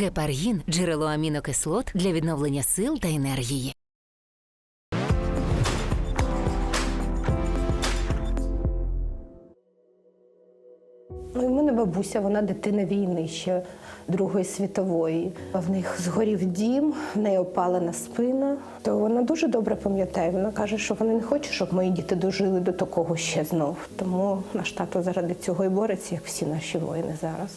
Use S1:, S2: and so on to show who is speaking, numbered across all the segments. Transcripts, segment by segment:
S1: Гепаргін джерело амінокислот для відновлення сил та енергії.
S2: Ну, в мене бабуся, вона дитина війни ще Другої світової. В них згорів дім, в неї опалена спина. То вона дуже добре пам'ятає. Вона каже, що вона не хоче, щоб мої діти дожили до такого ще знов. Тому наш тато заради цього і бореться, як всі наші воїни зараз.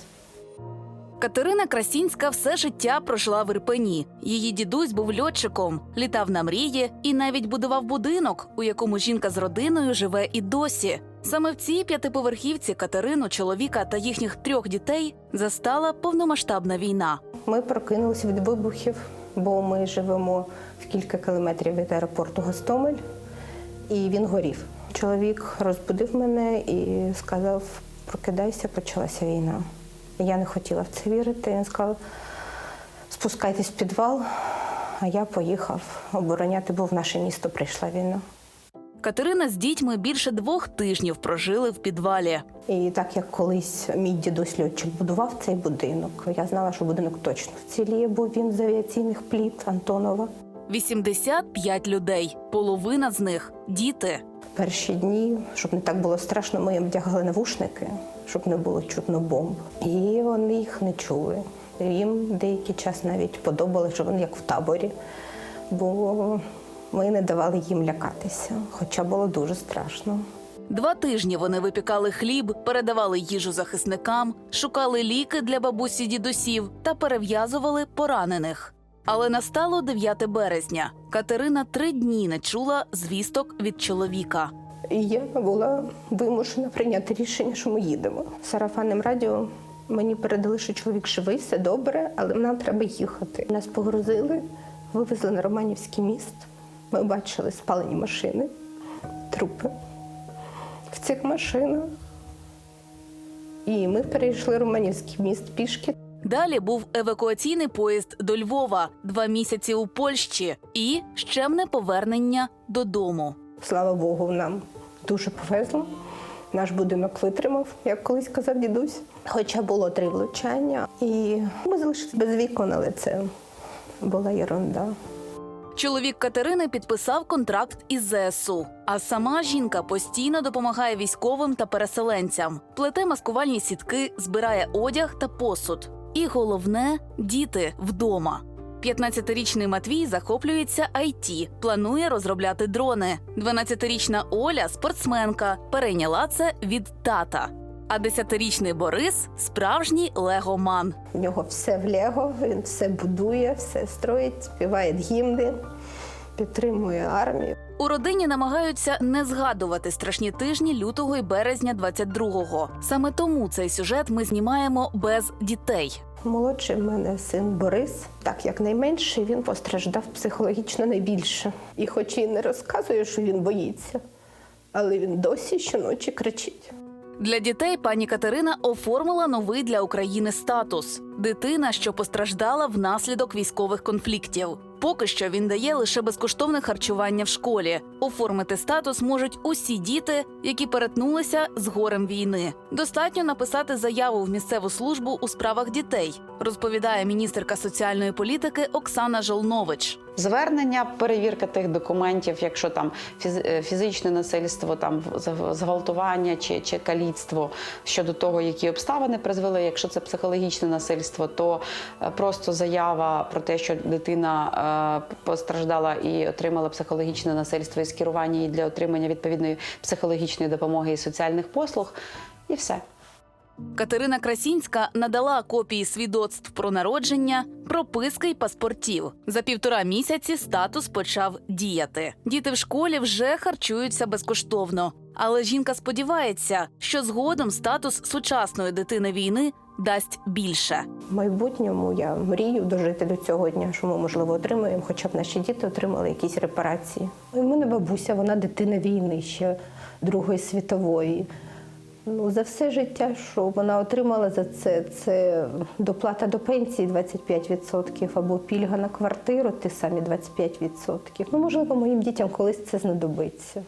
S3: Катерина Красінська все життя прожила в Ірпені. Її дідусь був льотчиком, літав на мрії і навіть будував будинок, у якому жінка з родиною живе і досі. Саме в цій п'ятиповерхівці Катерину, чоловіка та їхніх трьох дітей застала повномасштабна війна.
S2: Ми прокинулися від вибухів, бо ми живемо в кілька кілометрів від аеропорту Гостомель, і він горів. Чоловік розбудив мене і сказав: прокидайся, почалася війна. Я не хотіла в це вірити. Він сказав, спускайтесь в підвал, а я поїхав обороняти, бо в наше місто прийшла війна.
S3: Катерина з дітьми більше двох тижнів прожили в підвалі.
S2: І так як колись мій дідусь льотчик будував цей будинок, я знала, що будинок точно вціліє, бо він з авіаційних пліт Антонова.
S3: 85 людей, половина з них діти.
S2: Перші дні, щоб не так було страшно, ми їм вдягали навушники, щоб не було чутно бомб. І вони їх не чули. Їм деякий час навіть подобалося, що вони як в таборі, бо ми не давали їм лякатися, хоча було дуже страшно.
S3: Два тижні вони випікали хліб, передавали їжу захисникам, шукали ліки для бабусі дідусів та перев'язували поранених. Але настало 9 березня. Катерина три дні не чула звісток від чоловіка.
S2: Я була вимушена прийняти рішення, що ми їдемо. Сарафанним радіо мені передали, що чоловік живий, все добре, але нам треба їхати. Нас погрузили, вивезли на Романівський міст. Ми бачили спалені машини, трупи в цих машинах. І ми перейшли Романівський міст пішки.
S3: Далі був евакуаційний поїзд до Львова, два місяці у Польщі і щемне повернення додому.
S2: Слава Богу, нам дуже повезло. Наш будинок витримав, як колись казав дідусь. Хоча було три влучання, і ми залишилися без вікон, але це була ерунда.
S3: Чоловік Катерини підписав контракт із ЗСУ. А сама жінка постійно допомагає військовим та переселенцям, плете маскувальні сітки, збирає одяг та посуд. І головне діти вдома. 15-річний Матвій захоплюється IT, планує розробляти дрони. 12-річна Оля спортсменка, перейняла це від тата. А 10-річний Борис справжній легоман.
S2: У нього все в Лего, він все будує, все строїть, співає гімни, підтримує армію.
S3: У родині намагаються не згадувати страшні тижні лютого і березня 22-го. Саме тому цей сюжет ми знімаємо без дітей.
S2: Молодший в мене син Борис, так як найменший, він постраждав психологічно найбільше. І хоч і не розказує, що він боїться, але він досі щоночі кричить.
S3: Для дітей пані Катерина оформила новий для України статус: дитина, що постраждала внаслідок військових конфліктів. Поки що він дає лише безкоштовне харчування в школі. Оформити статус можуть усі діти, які перетнулися з горем війни. Достатньо написати заяву в місцеву службу у справах дітей, розповідає міністерка соціальної політики Оксана Жолнович.
S4: Звернення, перевірка тих документів, якщо там е, фізичне насильство, там зґвалтування чи, чи каліцтво щодо того, які обставини призвели. Якщо це психологічне насильство, то е, просто заява про те, що дитина е, постраждала і отримала психологічне насильство і скерування її для отримання відповідної психологічної допомоги і соціальних послуг, і все.
S3: Катерина Красінська надала копії свідоцтв про народження, прописки й паспортів. За півтора місяці статус почав діяти. Діти в школі вже харчуються безкоштовно. Але жінка сподівається, що згодом статус сучасної дитини війни дасть більше.
S2: В майбутньому я мрію дожити до цього дня, що ми, можливо, отримаємо, хоча б наші діти отримали якісь репарації. У мене бабуся, вона дитина війни ще Другої світової. Ну, за все життя, що вона отримала за це, це доплата до пенсії 25% або пільга на квартиру, ті самі 25%. Ну, можливо, моїм дітям колись це знадобиться.